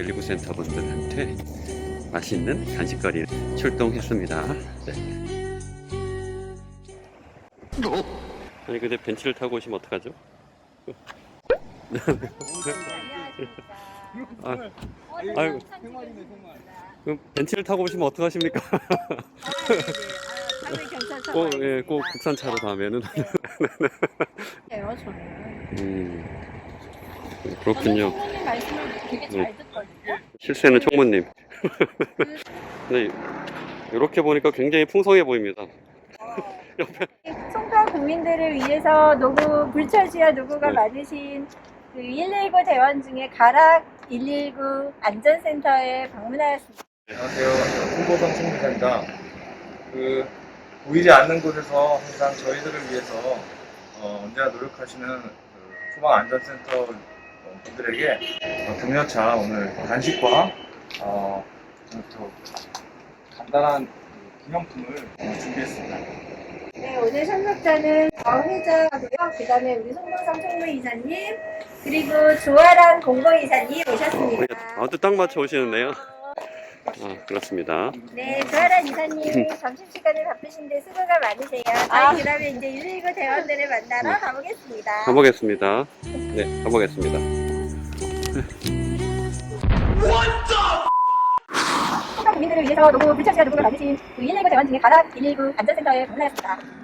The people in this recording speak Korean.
119 센터 분들한테 맛있는 간식거리 출동했습니다. 네. 아니 근데 벤치를 타고 오시면 어떡하죠? 아, 아이고. 그럼 벤치를 타고 오시면 어떡하십니까? 꼭, 예, 꼭 국산차로 다음에는. 해요 저는. 음, 그렇군요. 선생님 말씀을 되게 잘 네. 듣거든요. 실세는 총무님. 네, 이렇게 보니까 굉장히 풍성해 보입니다. 송파 국민들을 위해서 노구 불철주야 노구가 네. 많으신 그 119 대원 중에 가락 119 안전센터에 방문하였습니다. 안녕하세요. 홍보성 총무입니다. 그 보이지 않는 곳에서 항상 저희들을 위해서 어, 언제나 노력하시는 그 소방 안전센터 어, 분들에게 어, 격려차 오늘 간식과 어, 또 간단한 그 기념품을 어, 준비했습니다. 네, 오늘 참석자는 정회장하고요. 그 다음에 우리 송보성 총무이사님, 그리고 조아랑 공보이사님 오셨습니다. 아주 딱 맞춰 오시는데요. 아, 그렇습니다. 네, 조아랑 이사님 점심시간에 바쁘신데 수고가 많으세요. 저희 그러면 이제 119 대원들을 만나러 네. 가보겠습니다. 가보겠습니다. 네, 가보겠습니다. 송파 국민들을 위해서 노구 불철주야 노구가 많으신 그 119 대원 중에 가락 119 안전센터에 방문하였습니다.